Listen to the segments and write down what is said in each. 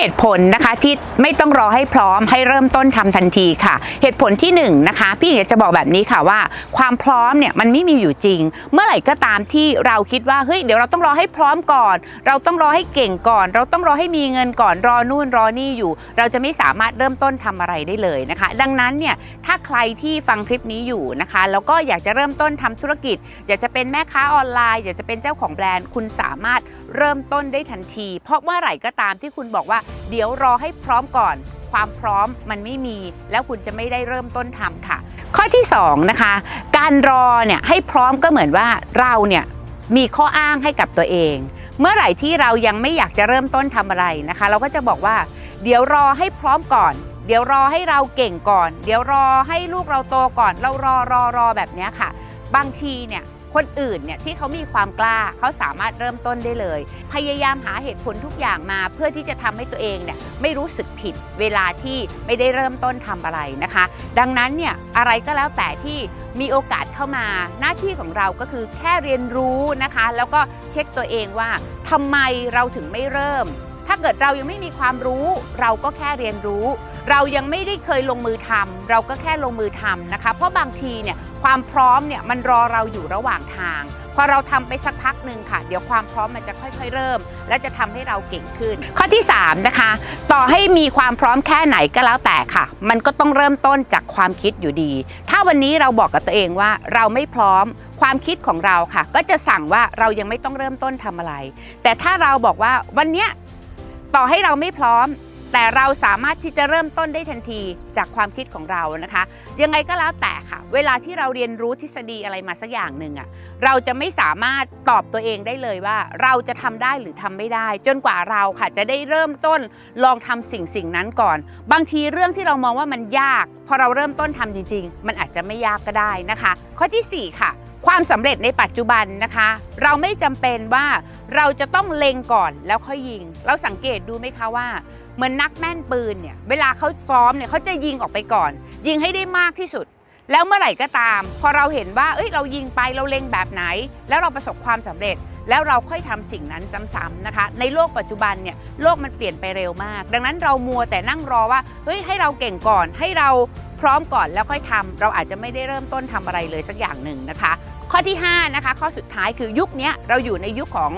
เหตุผลนะคะที่ไม่ต้องรอให้พร้อมให้เริ่มต้นทำทันทีค่ะ เหตุผลที่หนึ่งนะคะพี่อยากจะบอกแบบนี้ค่ะว่า ความพร้อมเนี่ยมันไม่มีอยู่จริง เมื่อไหร่ก็ตามที่เราคิดว่าเฮ้ยเดี๋ยวเราต้องรอให้พร้อมก่อน เราต้องรอให้เก่งก่อน เราต้องรอให้มีเงินก่อนรอนู่นรอนี่อยู่ เราจะไม่สามารถเริ่มต้นทำอะไรได้เลยนะคะ ดังนั้นเนี่ยถ้าใครที่ฟังคลิปนี้อยู่นะคะ แล้วก็อยากจะเริ่มต้นทำธุรกิจ อยากจะเป็นแม่ค้าออนไลน์ อยากจะเป็นเจ้าของแบรนด์ คุณสามารถเริ่มต้นได้ทันที เพราะเมื่อไหร่ก็ตามที่คุณบอกว่า เดี๋ยวรอให้พร้อมก่อน ความพร้อมมันไม่มี แล้วคุณจะไม่ได้เริ่มต้นทำค่ะ ข้อที่สองนะคะ การรอเนี่ยให้พร้อมก็เหมือนว่าเราเนี่ยมีข้ออ้างให้กับตัวเอง เมื่อไหร่ที่เรายังไม่อยากจะเริ่มต้นทำอะไรนะคะ เราก็จะบอกว่า เดี๋ยวรอให้พร้อมก่อนเดี๋ยวรอให้เราเก่งก่อน เดี๋ยวรอให้ลูกเราโตก่อน เรารอรอรอแบบนี้ค่ะ บางทีเนี่ย คนอื่นเนี่ยที่เขามีความกล้าเขาสามารถเริ่มต้นได้เลย พยายามหาเหตุผลทุกอย่างมา เพื่อที่จะทำให้ตัวเองเนี่ยไม่รู้สึกผิดเวลาที่ไม่ได้เริ่มต้นทำอะไรนะคะ ดังนั้นเนี่ยอะไรก็แล้วแต่ที่มีโอกาสเข้ามาหน้าที่ของเราก็คือแค่เรียนรู้นะคะ แล้วก็เช็คตัวเองว่าทำไมเราถึงไม่เริ่ม ถ้าเกิดเรายังไม่มีความรู้ เราก็แค่เรียนรู้ เรายังไม่ได้เคยลงมือทำเราก็แค่ลงมือทำนะคะ เพราะบางทีเนี่ยความพร้อมเนี่ยมันรอเราอยู่ระหว่างทาง พอเราทำไปสักพักหนึ่งค่ะ เดี๋ยวความพร้อมมันจะค่อยๆ เริ่ม และจะทำให้เราเก่งขึ้น ข้อที่ 3 นะคะ ต่อให้มีความพร้อมแค่ไหนก็แล้วแต่ค่ะ มันก็ต้องเริ่มต้นจากความคิดอยู่ดี ถ้าวันนี้เราบอกกับตัวเองว่าเราไม่พร้อมความคิดของเราค่ะ ก็จะสั่งว่าเรายังไม่ต้องเริ่มต้นทำอะไร แต่ถ้าเราบอกว่าวันเนี้ยต่อให้เราไม่พร้อม แต่เราสามารถที่จะเริ่มต้นได้ทันทีจากความคิดของเรานะคะ ยังไงก็แล้วแต่ค่ะ เวลาที่เราเรียนรู้ทฤษฎีอะไรมาสักอย่างหนึ่งอะเราจะไม่สามารถตอบตัวเองได้เลยว่า เราจะทำได้หรือทำไม่ได้ จนกว่าเราค่ะ จะได้เริ่มต้นลองทำสิ่งสิ่งนั้นก่อน บางทีเรื่องที่เรามองว่ามันยาก พอเราเริ่มต้นทำจริง ๆ มันอาจจะไม่ยากก็ได้นะคะ ข้อทีสี่4 ค่ะ ความสำเร็จในปัจจุบันนะคะ เราไม่จำเป็นว่าเราจะต้องเล็งก่อนแล้วค่อยยิง เราสังเกตดูไหมคะว่า เหมือนนักแม่นปืนเนี่ยเวลาเขาซ้อมเนี่ยเขาจะยิงออกไปก่อน ยิงให้ได้มากที่สุด แล้วเมื่อไหร่ก็ตาม พอเราเห็นว่าเอ้ยเรายิงไปเราเล็งแบบไหน แล้วเราประสบความสำเร็จแล้วเราค่อยทำสิ่งนั้นซ้ำๆนะคะ ในโลกปัจจุบันเนี่ยโลกมันเปลี่ยนไปเร็วมาก ดังนั้นเรามัวแต่นั่งรอว่าเฮ้ยให้เราเก่งก่อนให้เรา พร้อมก่อนแล้วค่อยทำเราอาจจะไม่ได้เริ่มต้นทำอะไรเลยสักอย่างหนึ่งนะคะ ข้อที่5นะคะข้อสุดท้ายคือยุคนี้เราอยู่ในยุคของ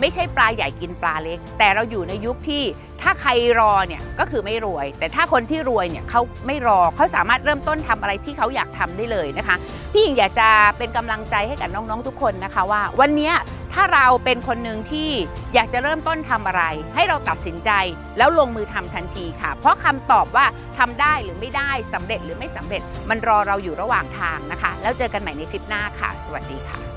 ไม่ใช่ปลาใหญ่กินปลาเล็ก แต่เราอยู่ในยุคที่ถ้าใครรอเนี่ยก็คือไม่รวย แต่ถ้าคนที่รวยเนี่ยเขาไม่รอเขาสามารถเริ่มต้นทำอะไรที่เขาอยากทำได้เลยนะคะ พี่หญิงอยากจะเป็นกำลังใจให้กับน้องๆทุกคนนะคะว่า วันนี้ถ้าเราเป็นคนหนึ่งที่อยากจะเริ่มต้นทำอะไร ให้เราตัดสินใจแล้วลงมือทำทันทีค่ะ เพราะคำตอบว่าทำได้หรือไม่ได้สำเร็จหรือไม่สำเร็จ มันรอเราอยู่ระหว่างทางนะคะ แล้วเจอกันใหม่ในคลิปหน้าค่ะ สวัสดีค่ะ